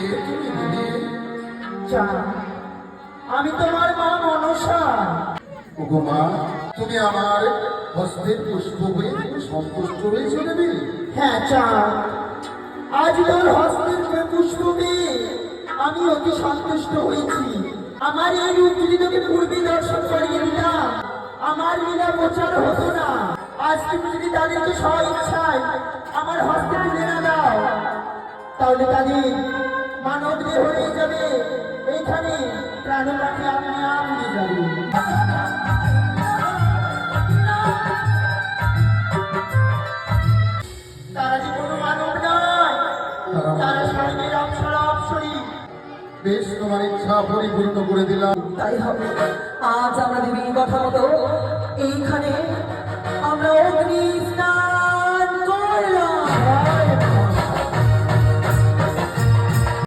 কে তুমি দিদি চা আমি তোমার মা মনসা। ওগো মা তুমি আমার হস্তের পুষ্প হয়ে সন্তুষ্ট হয়েছো দেবী হ্যাঁ চা আজ তোর হস্তের পুষ্প পেয়ে আমি অতি সন্তুষ্ট হয়েছি। আমার এই রূপ যদি তোকে পূর্বে দর্শন করিয়ে দিতাম আমার লীলা প্রচার হতো না। আজ তুমি যদি তাদেরকে স্ব ইচ্ছায় আমার হস্তে তুলে না দাও তাহলে তাদের প্রাণপাখি আপনি আপ উড়ে যাবে তারা যে কোনো মানব নয়? তারা স্বর্গের অপসরা অপসরী। বেশ তোমার ইচ্ছা পরিপূর্ণ করে দিলাম। তাই হবে। আজ আমরা দেবীর কথা মতো এইখানে